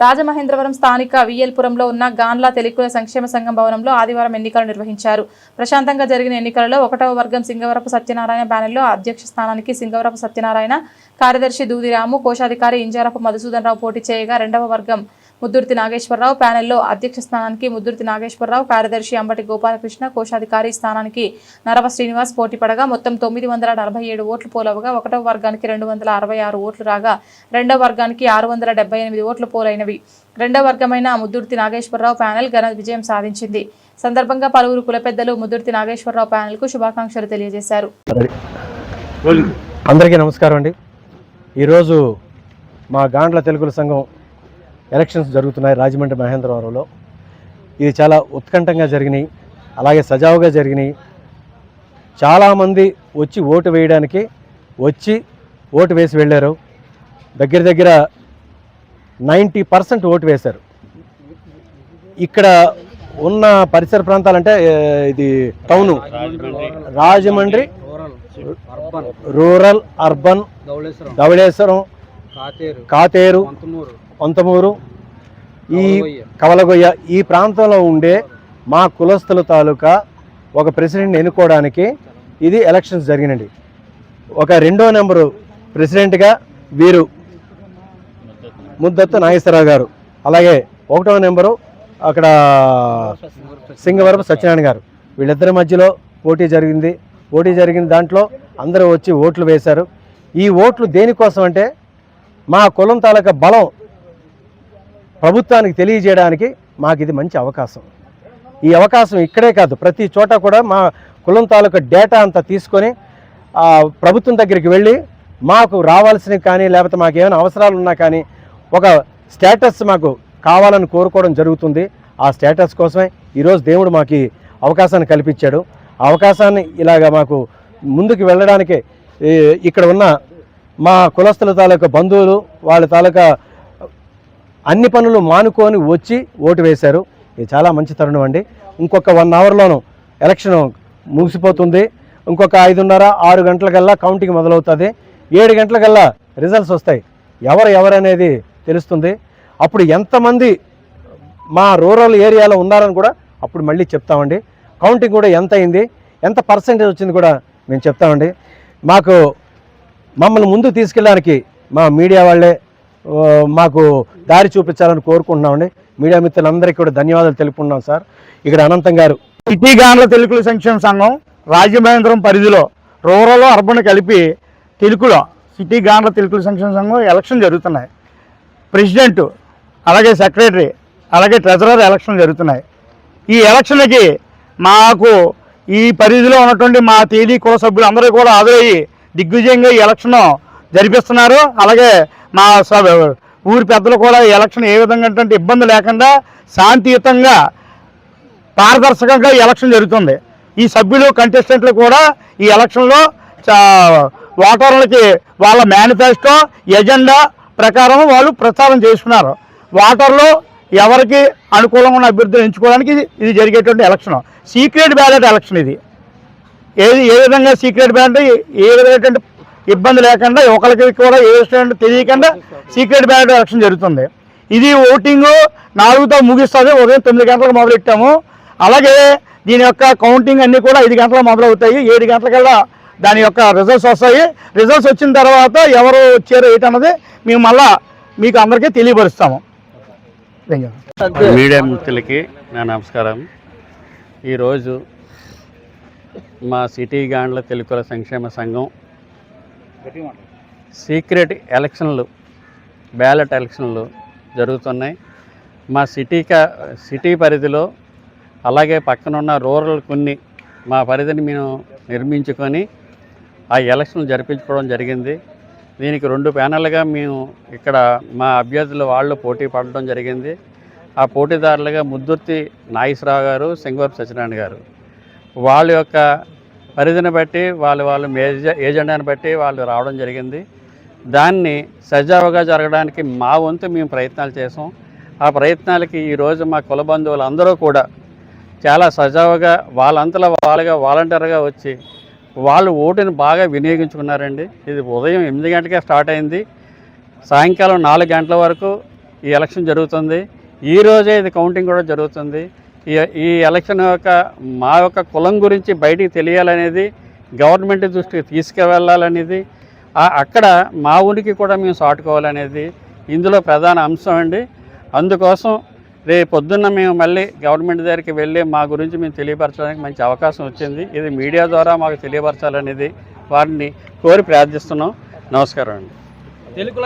రాజమహేంద్రవరం స్థానిక విఎల్పురంలో ఉన్న గాన్లా తెలుగుల సంక్షేమ సంఘం భవనంలో ఆదివారం ఎన్నికలు నిర్వహించారు. ప్రశాంతంగా జరిగిన ఎన్నికలలో ఒకటవ వర్గం సింగవరపు సత్యనారాయణ ప్యానెల్లో అధ్యక్ష స్థానానికి సింగవరపు సత్యనారాయణ కార్యదర్శి దూదిరాము కోశాధికారి ఇంజారపు మధుసూదన్ రావు పోటీ చేయగా రెండవ వర్గం ముద్దుర్తి నాగేశ్వరరావు ప్యానెల్లో అధ్యక్ష స్థానానికి ముద్దుర్తి నాగేశ్వరరావు కార్యదర్శి అంబటి గోపాలకృష్ణ కోశాధికారి స్థానానికి నరవ శ్రీనివాస్ పోటీ పడగా మొత్తం తొమ్మిది వందల నలభై ఏడు ఓట్లు పోలవగా ఒకటవ వర్గానికి రెండు వందల అరవై ఆరు ఓట్లు రాగా రెండవ వర్గానికి ఆరు వందల డెబ్బై ఎనిమిది ఓట్లు పోలైనవి. రెండవ వర్గమైన ముద్దుర్తి నాగేశ్వరరావు ప్యానెల్ ఘన విజయం సాధించింది. సందర్భంగా పలువురు కుల పెద్దలు ముద్దుర్తి నాగేశ్వరరావు ప్యానెల్కు శుభాకాంక్షలు తెలియజేశారు. అందరికీ నమస్కారం అండి. ఈరోజు మా గాండ్ల తెలుగుల సంఘం ఎలక్షన్స్ జరుగుతున్నాయి రాజమండ్రి మహేంద్రవరంలో. ఇది చాలా ఉత్కంఠంగా జరిగినాయి. అలాగే సజావుగా జరిగినాయి. చాలామంది వచ్చి ఓటు వేయడానికి వచ్చి ఓటు వేసి వెళ్ళారు. దగ్గర దగ్గర నైంటీ పర్సెంట్ ఓటు వేశారు. ఇక్కడ ఉన్న పరిసర ప్రాంతాలంటే ఇది town. Rajahmundry rural urban Dhavaleswaram Katheru Konthamuru ఈ కవలగొయ్య. కవలగొయ్య ఈ ప్రాంతంలో ఉండే మా కులస్తుల తాలూకా ఒక ప్రెసిడెంట్ని ఎన్నుకోవడానికి ఇది ఎలక్షన్స్ జరిగినండి ఒక రెండో నెంబరు ప్రెసిడెంట్గా వీరు ముద్దత్తు నాగేశ్వరరావు గారు. అలాగే ఒకటో నెంబరు అక్కడ సింగవరపు సత్యనారాయణ గారు. వీళ్ళిద్దరి మధ్యలో పోటీ జరిగింది. పోటీ జరిగిన దాంట్లో అందరూ వచ్చి ఓట్లు వేశారు. ఈ ఓట్లు దేనికోసం అంటే మా కులం తాలూకా బలం ప్రభుత్వానికి తెలియజేయడానికి మాకు ఇది మంచి అవకాశం. ఈ అవకాశం ఇక్కడే కాదు ప్రతి చోట కూడా మా కులం తాలూకా డేటా అంతా తీసుకొని ప్రభుత్వం దగ్గరికి వెళ్ళి మాకు రావాల్సినవి కానీ లేకపోతే మాకు ఏమైనా అవసరాలు ఉన్నా కానీ ఒక స్టేటస్ మాకు కావాలని కోరుకోవడం జరుగుతుంది. ఆ స్టేటస్ కోసమే ఈరోజు దేవుడు మాకు అవకాశాన్ని కల్పించాడు. ఆ అవకాశాన్ని ఇలాగ మాకు ముందుకు వెళ్ళడానికి ఇక్కడ ఉన్న మా కులస్తుల తాలూకా బంధువులు వాళ్ళ తాలూకా అన్ని పనులు మానుకొని వచ్చి ఓటు వేశారు. ఇది చాలా మంచి తరుణం అండి. ఇంకొక వన్ అవర్లోనూ ఎలక్షన్ ముగిసిపోతుంది. ఇంకొక ఐదున్నర ఆరు గంటలకల్లా కౌంటింగ్ మొదలవుతుంది. ఏడు గంటలకల్లా రిజల్ట్స్ వస్తాయి. ఎవరు ఎవరనేది తెలుస్తుంది. అప్పుడు ఎంతమంది మా రూరల్ ఏరియాలో ఉన్నారని కూడా అప్పుడు మళ్ళీ చెప్తామండి. కౌంటింగ్ కూడా ఎంత అయింది? ఎంత పర్సంటేజ్ వచ్చింది కూడా మేము చెప్తామండి. మాకు మమ్మల్ని ముందు తీసుకెళ్ళడానికి మా మీడియా వాళ్ళే మాకు దారి చూపించాలని కోరుకుంటున్నామండి. మీడియా మిత్రులందరికీ కూడా ధన్యవాదాలు తెలుపుకున్నాం సార్. ఇక్కడ అనంతం గారు. సిటీ గాండ్ల తెలుగుల సంక్షేమ సంఘం రాజమహేంద్రం పరిధిలో రూరల్ అర్బన్ కలిపి తెలుగులో సిటీ గాండ్ల తెలుగుల సంక్షేమ సంఘం ఎలక్షన్ జరుగుతున్నాయి. ప్రెసిడెంట్ అలాగే సెక్రటరీ అలాగే ట్రెజరర్ ఎలక్షన్ జరుగుతున్నాయి. ఈ ఎలక్షన్కి మాకు ఈ పరిధిలో ఉన్నటువంటి మా తేదీ కుల సభ్యులు అందరూ కూడా హాజరయ్యి దిగ్విజయంగా ఈ ఎలక్షన్ జరిపిస్తున్నారు. అలాగే మా ఊరి పెద్దలు కూడా ఎలక్షన్ ఏ విధంగా అంటే ఇబ్బంది లేకుండా శాంతియుతంగా పారదర్శకంగా ఎలక్షన్ జరుగుతుంది. ఈ సభ్యులు కంటెస్టెంట్లు కూడా ఈ ఎలక్షన్లో ఓటర్లకి వాళ్ళ మేనిఫెస్టో ఎజెండా ప్రకారం వాళ్ళు ప్రచారం చేసుకున్నారు. ఓటర్లు ఎవరికి అనుకూలంగా ఉన్న అభ్యర్థులు ఎంచుకోవడానికి ఇది- ఇది జరిగేటువంటి ఎలక్షన్. సీక్రెట్ బ్యాలెట్ ఎలక్షన్ ఇది. ఏది ఏ విధంగా సీక్రెట్ బ్యాలెట్ ఏ విధమైనటువంటి ఇబ్బంది లేకుండా ఒకరికి కూడా ఏ విషయం తెలియకుండా సీక్రెట్ బ్యాలెట్ ఎలక్షన్ జరుగుతుంది. ఇది ఓటింగ్ నాలుగుతో ముగిస్తుంది ఉదయం తొమ్మిది గంటలకు మొదలెట్టాము. అలాగే దీని యొక్క కౌంటింగ్ అన్నీ కూడా ఐదు గంటలకు మొదలవుతాయి. ఏడు గంటలకల్లా దాని యొక్క రిజల్ట్స్ వస్తాయి. రిజల్ట్స్ వచ్చిన తర్వాత ఎవరు వచ్చారు ఏంటన్నది మేము మళ్ళా మీకు అందరికీ తెలియపరుస్తాము. మీడియా మిత్రులకి నా నమస్కారం. ఈరోజు మా సిటీ గాండ్ల తెలుగుల సంక్షేమ సంఘం సీక్రెట్ ఎలక్షన్లు బ్యాలెట్ ఎలక్షన్లు జరుగుతున్నాయి. మా సిటీ కా సిటీ పరిధిలో అలాగే పక్కనున్న రూరల్ కొన్ని మా పరిధిని మేము నిర్మించుకొని ఆ ఎలక్షన్లు జరిపించుకోవడం జరిగింది. దీనికి రెండు ప్యానెల్గా మేము ఇక్కడ మా అభ్యర్థులు వాళ్ళు పోటీ పడడం జరిగింది. ఆ పోటీదారులుగా ముద్దుర్తి నాగేశ్వరరావు గారు సింగవరపు సత్యనారాయణ గారు. వాళ్ళ యొక్క పరిధిని బట్టి వాళ్ళు వాళ్ళు మేజ ఏజెండాని బట్టి వాళ్ళు రావడం జరిగింది. దాన్ని సజావుగా జరగడానికి మా వంతు మేము ప్రయత్నాలు చేసాం. ఆ ప్రయత్నాలకి ఈరోజు మా కుల బంధువులు అందరూ కూడా చాలా సజావుగా వాళ్ళంతలో వాళ్ళుగా వాలంటీర్గా వచ్చి వాళ్ళు ఓటుని బాగా వినియోగించుకున్నారండి. ఇది ఉదయం ఎనిమిది గంటలకే స్టార్ట్ అయింది. సాయంకాలం నాలుగు గంటల వరకు ఈ ఎలక్షన్ జరుగుతుంది. ఈ రోజే ఇది కౌంటింగ్ కూడా జరుగుతుంది. ఈ ఈ ఎలక్షన్ యొక్క మా యొక్క కులం గురించి బయటికి తెలియాలనేది గవర్నమెంట్ దృష్టికి తీసుకువెళ్ళాలనేది అక్కడ మా ఉనికి కూడా మేము సాటుకోవాలనేది ఇందులో ప్రధాన అంశం అండి. అందుకోసం రేపు పొద్దున్న మేము మళ్ళీ గవర్నమెంట్ దగ్గరికి వెళ్ళి మా గురించి మేము తెలియపరచడానికి మంచి అవకాశం వచ్చింది. ఇది మీడియా ద్వారా మాకు తెలియపరచాలనేది వారిని కోరి ప్రార్థిస్తున్నాం. నమస్కారం అండి.